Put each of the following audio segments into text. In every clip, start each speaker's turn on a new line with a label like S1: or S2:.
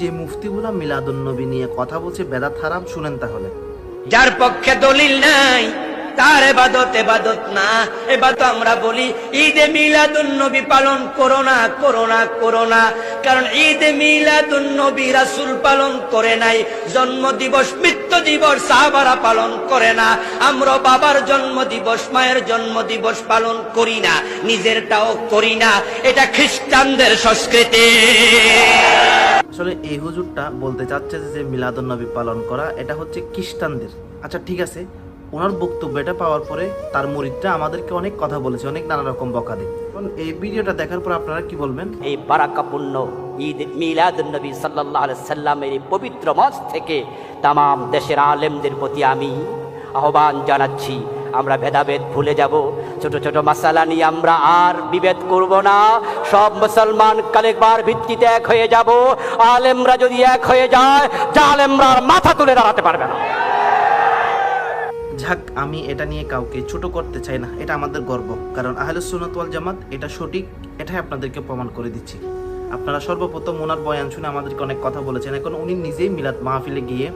S1: যে মুফতিগুলা মিলাদুন্নবী নিয়ে কথা বলছে, বেদাত হারাম, শুনেন তাহলে।
S2: যার পক্ষে দলিল নাই, তার এবাদত এবাদত না। এবাদত আমরা বলি, ঈদে মিলাদুন নবী পালন করো না করো না করো না। কারণ ঈদে মিলাদুন নবী রাসূল পালন করে নাই জন্ম দিবস মৃত্যু দিবস সাহাবারা পালন করে না। আমরা বাবার জন্ম দিবস মায়ের জন্ম দিবস পালন করি না, নিজেরটাও করি না। এটা খ্রিস্টানদের সংস্কৃতি।
S1: আসলে এই হুজুরটা বলতে চাচ্ছে যে মিলাদুন্নবী পালন করা, এটা হচ্ছে খ্রিস্টানদের। আচ্ছা ঠিক আছে। ওনার বক্তব্য এটা পাওয়ার পরে তার মরিদটা আমাদেরকে অনেক কথা বলেছে, অনেক নানা রকম বকা দেয় এই ভিডিওটা দেখার পর আপনারা কি বলবেন?
S3: এই বারাকাপূর্ণ ঈদ মিলাদুন্নবী সাল্লাহ সাল্লামের এই পবিত্র মাস থেকে তাম দেশের আলেমদের প্রতি আমি আহ্বান জানাচ্ছি। আমরা ভেদাভেদ ভুলে যাব। ছোট ছোট মাসালা নিয়ে আমরা আর বিভেদ করব না। সব মুসলমান কালেকবার ভিত্তিতে এক হয়ে যাব। আলেমরা যদি এক হয়ে যায়, জালেমরা মাথা তুলে দাঁড়াতে পারবে না।
S1: যাক, আমি এটা নিয়ে কাউকে ছোট করতে চাই না, এটা আমাদের গর্ব। কারণ আহলে সুন্নাত ওয়াল জামাত এটা সঠিক, এটাই আপনাদেরকে প্রমাণ করে দিচ্ছি। আপনারা সর্বপ্রথম ওনার বয়ান শুনে আমাদেরকে অনেক কথা বলেছেন, এখন উনি নিজেই মিলাদ মাহফিলে গিয়ে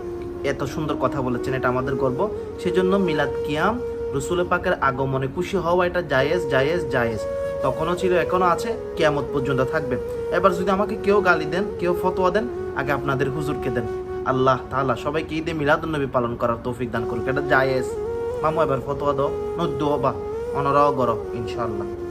S1: এত সুন্দর কথা বলেছেন, এটা আমাদের গর্ব। সেজন্য মিলাদ কিয়াম, রসুল পাকের আগমনে খুশি হওয়া এটা জায়েজ জায়েজ জায়েজ। তখনও ছিল, এখনও আছে, কেয়ামত পর্যন্ত থাকবে। এবার যদি আমাকে কেউ গালি দেন, কেউ ফতোয়া দেন, আগে আপনাদের হুজুরকে দেন। আল্লাহ তাহলে সবাইকে ঈদে মিলাদুন্নবী পালন করার তৌফিক দান করুক। এটা জায়েজ। মামু, এবার ফতোয়া দাও নদ্য বা, অনরাও গর ইনশাআল্লাহ।